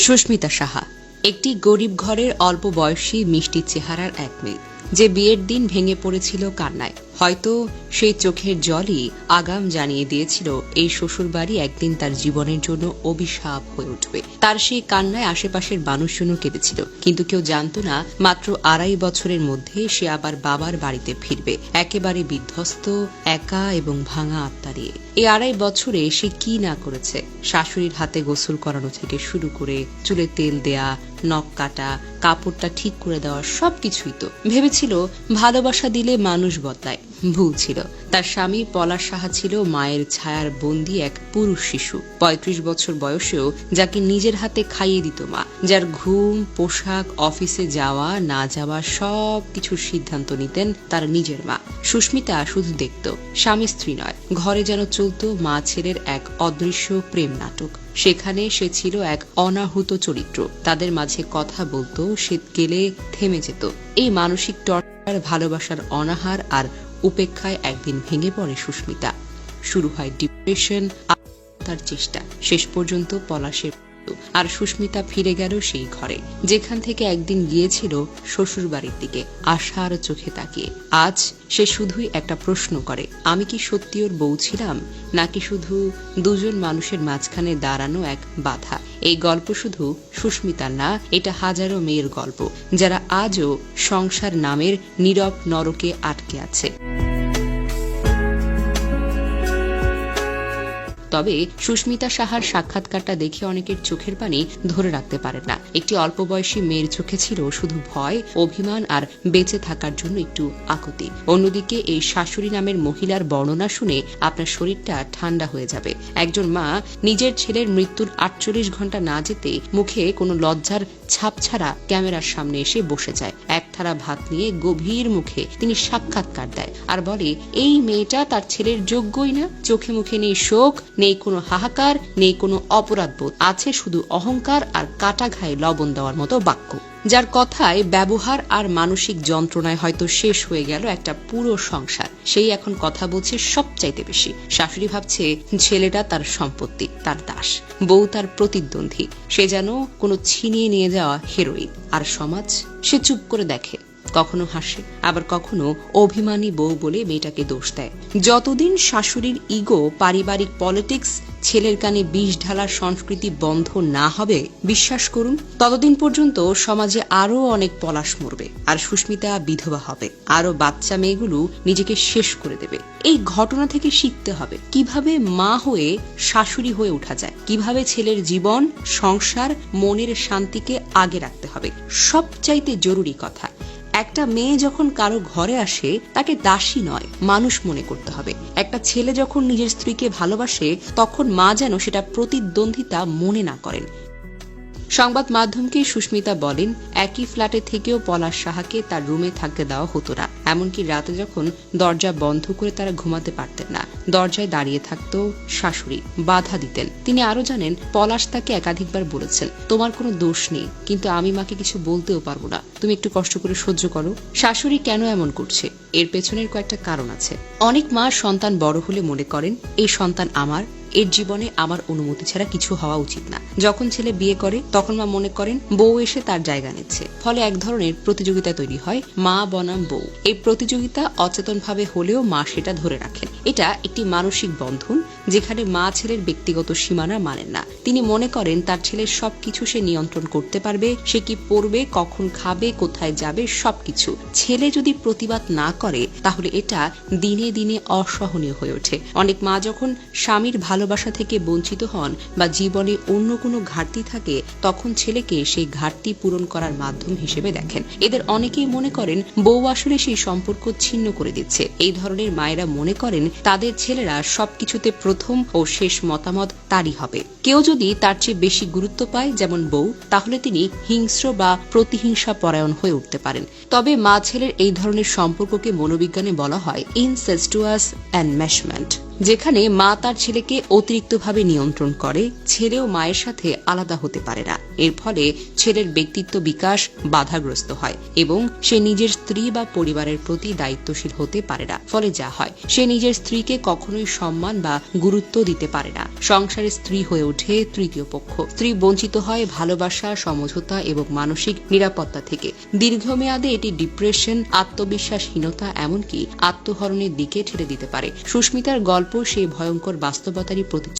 সুস্মিতা সাহা, একটি গরিব ঘরের অল্প বয়সী মিষ্টি চেহারার এক মেয়ে, যে বিয়ের দিন ভেঙে পড়েছিল কান্নায়। হয়তো সেই চোখের জলই আগাম জানিয়ে দিয়েছিল, এই শ্বশুরবাড়ি একদিন তার জীবনের জন্য অভিশাপ হয়ে উঠবে। তার সেই কান্নায় আশেপাশের মানুষজনও কেঁদেছিল, কিন্তু কেউ জানতো না, মাত্র আড়াই বছরের মধ্যে সে আবার বাবার বাড়িতে ফিরবে, একেবারে বিধ্বস্ত, একা এবং ভাঙা আত্মা নিয়ে। এই আড়াই বছরে সে কি না করেছে? শাশুড়ির হাতে গোসল করানো থেকে শুরু করে চুলে তেল দেয়া, নখ কাটা, কাপড়টা ঠিক করে দেওয়া সবকিছুই তো। ভেবেছিল ভালোবাসা দিলে মানুষ বদলায়। ভুল ছিল। তার স্বামী পলাশ সাহা ছিল মায়ের ছায়ার বন্দি এক পুরুষ শিশু। পঁয়ত্রিশ বছর বয়সেও যাকে নিজের হাতে খাইয়ে দিত মা। যার ঘুম, পোশাক, অফিসে যাওয়া, না যাওয়া সব কিছুর সিদ্ধান্ত নিতেন তার নিজের মা। সুস্মিতা শুধু দেখত, স্বামী স্ত্রী নয়। ঘরে যেন চলত মা ছেলের এক অদৃশ্য প্রেম নাটক। সেখানে সে ছিল এক অনাহুত চরিত্র। তাদের মাঝে কথা বলতো সে গেলে থেমে যেত। এই মানসিক টর্চার, ভালোবাসার অনাহার আর উপেক্ষায় একদিন ভেঙে পড়ে সুস্মিতা শুরু হয় ডিপ্রেশন তার চেষ্টা শেষ পর্যন্ত পলাশের। আর সুস্মিতা ফিরে গেল সেই ঘরে, যেখান থেকে একদিন গিয়েছিল শ্বশুর বাড়ির দিকে, আশার চোখে তাকিয়ে। আজ সে শুধুই একটা প্রশ্ন করে, আমি কি সত্যি ওর বউ ছিলাম, নাকি শুধু দুজন মানুষের মাঝখানে দাঁড়ানো এক বাধা? এই গল্প শুধু সুস্মিতার না, এটা হাজারো মেয়ের গল্প, যারা আজও সংসার নামের নীরব নরকে আটকে আছে। তবে সুস্মিতা সাহার সাক্ষাৎকারটা দেখে অনেকের চোখের পানি ধরে রাখতে পারেন না। একটি অল্প বয়সী মেয়ের চোখে ছিল শুধু ভয়, অভিমান আর বেঁচে থাকার জন্য একটু আকুতি। অন্যদিকে এই শাশুড়ি নামের মহিলার বর্ণনা শুনে আপনার শরীরটা ঠান্ডা হয়ে যাবে। একজন মা নিজের ছেলের মৃত্যুর আটচল্লিশ ঘণ্টা না যেতে মুখে কোনো লজ্জার ছাপ ছাড়া ক্যামেরার সামনে এসে বসে যায়। এক থালা ভাত নিয়ে গভীর মুখে তিনি সাক্ষাৎকার দেয় আর বলে, এই মেয়েটা তার ছেলের যোগ্যই না। চোখে মুখে নেই শোক, নেই কোনো হাহাকার, নেই কোনো অপরাধ বোধ আছে শুধু অহংকার আর কাটা ঘায়ে লবণ দেওয়ার মতো বাক্য। যার কথায় ব্যবহার আর মানসিক যন্ত্রণায় হয়তো শেষ হয়ে গেল একটা পুরো সংসার। সেই এখন কথা বলছে সবচাইতে বেশি। শাশুড়ি ভাবছে ছেলেটা তার সম্পত্তি, তার দাস। বউ তার প্রতিদ্বন্দ্বী। সে যেন কোনো ছিনিয়ে নিয়ে যাওয়া হেরোইন আর সমাজ সে চুপ করে দেখে। কখনো হাসে, আবার কখনো অভিমানী বউ বলে মেয়েটাকে দোষ দেয়। যতদিন শাশুড়ির ইগো, পারিবারিক পলিটিক্স, ছেলের কানে বিষ ঢালার সংস্কৃতি বন্ধ না হবে, বিশ্বাস করুন, ততদিন পর্যন্ত সমাজে আরও অনেক পলাশ মরবে, আর সুস্মিতা বিধবা হবে। আরও বাচ্চা মেয়েগুলো নিজেকে শেষ করে দেবে। এই ঘটনা থেকে শিখতে হবে, কীভাবে মা হয়ে শাশুড়ি হয়ে ওঠা যায়, কীভাবে ছেলের জীবন, সংসার, মনের শান্তিকে আগে রাখতে হবে। সবচাইতে জরুরি কথা একটা মেয়ে যখন কারও ঘরে আসে, তাকে দাসী নয়, মানুষ মনে করতে হবে। একটা ছেলে যখন নিজের স্ত্রীকে ভালোবাসে, তখন মা যেন সেটা প্রতিদ্বন্দ্বিতা মনে না করেন। সংবাদ মাধ্যমকে সুস্মিতা বলেন, একই ফ্ল্যাটে থেকেও পলাশ সাহাকে তার রুমে থাকতে দেওয়া হতো না। এমনকি রাতে যখন দরজা বন্ধ করে তারা ঘুমাতে পারতেন না, দরজায় দাঁড়িয়ে থাকতো শাশুড়ি, বাধা দিতেন। তিনি আরও জানেন, পলাশ তাকে একাধিকবার বলেছেন, তোমার কোনো দোষ নেই, কিন্তু আমি মাকে কিছু বলতেও পারব না। তুমি একটু কষ্ট করে সহ্য করো। শাশুড়ি কেন এমন করছে? এর পেছনের কয়েকটা কারণ আছে। অনেক মা সন্তান বড় হলে মনে করেন, এই সন্তান আমার এর জীবনে আমার অনুমতি ছাড়া কিছু হওয়া উচিত না। যখন ছেলে বিয়ে করে, তখন মা মনে করেন, বউ এসে তার জায়গা নিচ্ছে। ফলে এক ধরনের প্রতিযোগিতা তৈরি হয়, মা বনাম বউ। এই প্রতিযোগিতা অচেতনভাবে হলেও মা সেটা ধরে রাখেন। এটা একটি মানসিক বন্ধন যেখানে মা ছেলের ব্যক্তিগত সীমানা মানেন না। তিনি মনে করেন তার ছেলের সবকিছু সে নিয়ন্ত্রণ করতে পারবে, সে কি পড়বে, কখন খাবে, কোথায় যাবে, সবকিছু। ছেলে যদি প্রতিবাদ না করে, তাহলে এটা দিনে দিনে অসহনীয় হয়ে ওঠে। অনেক মা যখন স্বামীর ভালোবাসা থেকে বঞ্চিত হন বা জীবনে অন্য কোনো ঘাটতি থাকে, তখন ছেলেকে সেই ঘাটতি পূরণ করার মাধ্যম হিসেবে দেখেন। এদের অনেকেই মনে করেন, বউ আসলে সেই সম্পর্ক ছিন্ন করে দিচ্ছে। এই ধরনের মায়েরা মনে করেন, তাদের ছেলেরা সবকিছুতে প্রথম ও শেষ মতামত তারই হবে। কেউ যদি তার চেয়ে বেশি গুরুত্ব পায়, যেমন বউ, তাহলে তিনি হিংস্র বা প্রতিহিংসা পরায়ণ হয়ে উঠতে পারেন। তবে মা ছেলের এই ধরনের সম্পর্ককে মনোবিজ্ঞানে বলা হয় ইনসেস্টুয়াস অ্যান্ড ম্যাশমেন্ট যেখানে মা তার ছেলেকে অতিরিক্তভাবে নিয়ন্ত্রণ করে, ছেলেও মায়ের সাথে আলাদা হতে পারে না। এর ফলে ছেলের ব্যক্তিত্ব বিকাশ বাধাগ্রস্ত হয় এবং সে নিজের স্ত্রী বা পরিবারের প্রতি দায়িত্বশীল হতে পারে না। ফলে যা হয়, সে নিজের স্ত্রীকে কখনোই সম্মান বা গুরুত্ব দিতে পারে না। সংসারের স্ত্রী হয়ে ওঠে তৃতীয় পক্ষ। স্ত্রী বঞ্চিত হয় ভালোবাসা, সমঝোতা এবং মানসিক নিরাপত্তা থেকে। দীর্ঘমেয়াদে এটি ডিপ্রেশন, আত্মবিশ্বাসহীনতা এমনকি আত্মহরণের দিকে ঠেলে দিতে পারে। সুস্মিতার গল্প সেই ভয়ঙ্কর বাস্তবতারই প্রতি